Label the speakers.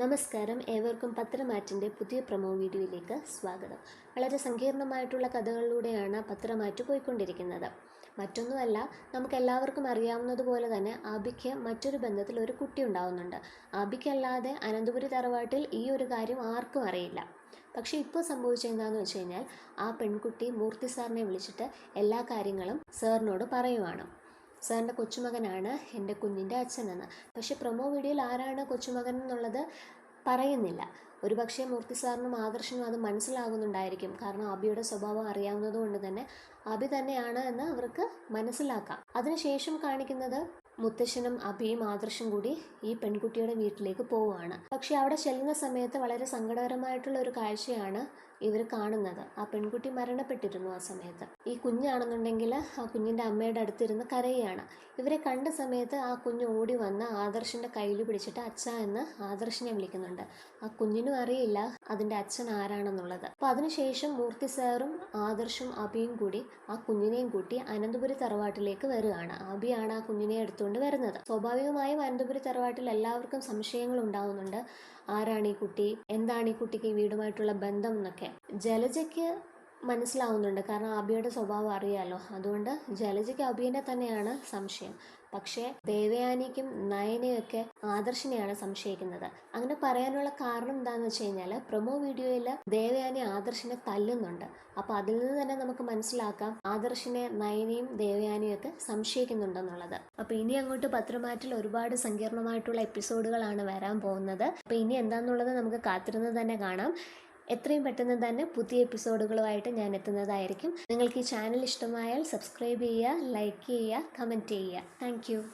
Speaker 1: നമസ്കാരം. ഏവർക്കും പത്രമാറ്റിന്റെ പുതിയ പ്രൊമോ വീഡിയോയിലേക്ക് സ്വാഗതം. വളരെ സങ്കീർണമായിട്ടുള്ള കഥകളിലൂടെയാണ് പത്രമാറ്റ് പോയിക്കൊണ്ടിരിക്കുന്നത്. മറ്റൊന്നുമല്ല നമുക്ക് എല്ലാവർക്കും അറിയാവുന്നതുപോലെ തന്നെ ആബിക്ക് മറ്റൊരു ബന്ധത്തിൽ ഒരു കുട്ടി ഉണ്ടാവുന്നുണ്ട്. ആബിക്കല്ലാതെ അനന്തപുരി തറവാട്ടിൽ ഈ ഒരു കാര്യം ആർക്കും അറിയില്ല. പക്ഷേ ഇപ്പോൾ സംഭവിച്ചത് എന്താണെന്ന് വെച്ച് കഴിഞ്ഞാൽ ആ പെൺകുട്ടി മൂർത്തി സാറിനെ വിളിച്ചിട്ട് എല്ലാ കാര്യങ്ങളും സാറിനോട് പറയുവാണ്. സാറിന്റെ കൊച്ചുമകനാണ് എന്റെ കുഞ്ഞിന്റെ അച്ഛനെന്ന്. പക്ഷേ പ്രൊമോ വീഡിയോയിൽ ആരാണ് കൊച്ചുമകൻ എന്നുള്ളത് പറയുന്നില്ല. ഒരു പക്ഷേ മൂർത്തി സാറിനും ആദർശനും അത് മനസ്സിലാകുന്നുണ്ടായിരിക്കും. കാരണം അബിയുടെ സ്വഭാവം അറിയാവുന്നത് കൊണ്ട് തന്നെ അബി തന്നെയാണ് എന്ന് അവർക്ക് മനസ്സിലാക്കാം. അതിനുശേഷം കാണിക്കുന്നത് മുത്തശ്ശനും അഭിയും ആദർശും കൂടി ഈ പെൺകുട്ടിയുടെ വീട്ടിലേക്ക് പോവുകയാണ്. പക്ഷെ അവിടെ ചെല്ലുന്ന സമയത്ത് വളരെ സങ്കടകരമായിട്ടുള്ള ഒരു കാഴ്ചയാണ് ഇവർ കാണുന്നത്. ആ പെൺകുട്ടി മരണപ്പെട്ടിരുന്നു ആ സമയത്ത്. ഈ കുഞ്ഞാണെന്നുണ്ടെങ്കിൽ ആ കുഞ്ഞിന്റെ അമ്മയുടെ അടുത്തിരുന്ന് കരയുകയാണ്. ഇവരെ കണ്ട സമയത്ത് ആ കുഞ്ഞ് ഓടി വന്ന് ആദർശിന്റെ കയ്യിൽ പിടിച്ചിട്ട് അച്ഛ എന്ന് ആദർശിനെ വിളിക്കുന്നുണ്ട്. ആ കുഞ്ഞിനും അറിയില്ല അതിന്റെ അച്ഛൻ ആരാണെന്നുള്ളത്. അപ്പോൾ അതിനുശേഷം മൂർത്തി സാറും ആദർശും അബിയും കൂടി ആ കുഞ്ഞിനെയും കൂട്ടി അനന്തപുരി തറവാട്ടിലേക്ക് വരികയാണ്. അബിയാണ് ആ കുഞ്ഞിനെ എടുത്തുകൊണ്ട് വരുന്നത്. സ്വാഭാവികമായും അനന്തപുരി തറവാട്ടിൽ എല്ലാവർക്കും സംശയങ്ങൾ ഉണ്ടാവുന്നുണ്ട്. ആരാണ് ഈ കുട്ടി? എന്താണ് ഈ കുട്ടിക്ക് വീടുമായിട്ടുള്ള ബന്ധം എന്നൊക്കെ. ജലജയ്ക്ക് മനസ്സിലാവുന്നുണ്ട്. കാരണം അബിയുടെ സ്വഭാവം അറിയാലോ. അതുകൊണ്ട് ജലജയ്ക്ക് അബിയെ തന്നെയാണ് സംശയം. പക്ഷേ ദേവയാനിക്കും നയനയൊക്കെ ആദർശിനെയാണ് സംശയിക്കുന്നത്. അങ്ങനെ പറയാനുള്ള കാരണം എന്താണെന്ന് വെച്ച് കഴിഞ്ഞാൽ പ്രൊമോ വീഡിയോയിൽ ദേവയാനി ആദർശിനെ തല്ലുന്നുണ്ട്. അപ്പോൾ അതിൽ നിന്ന് തന്നെ നമുക്ക് മനസ്സിലാക്കാം ആദർശിനെ നയനയും ദേവയാനിയും ഒക്കെ സംശയിക്കുന്നുണ്ടെന്നുള്ളത്. അപ്പോൾ ഇനി അങ്ങോട്ട് പത്രമാറ്റിൽ ഒരുപാട് സങ്കീർണമായിട്ടുള്ള എപ്പിസോഡുകളാണ് വരാൻ പോകുന്നത്. അപ്പോൾ ഇനി എന്താണെന്നുള്ളത് നമുക്ക് കാത്തിരുന്ന് തന്നെ കാണാം. എത്രയും പെട്ടെന്ന് തന്നെ പുതിയ എപ്പിസോഡുകളുമായിട്ട് ഞാൻ എത്തുന്നതായിരിക്കും. നിങ്ങൾക്ക് ഈ ചാനൽ ഇഷ്ടമായാൽ സബ്സ്ക്രൈബ് ചെയ്യുക ലൈക്ക് ചെയ്യുക കമന്റ് ചെയ്യുക. താങ്ക്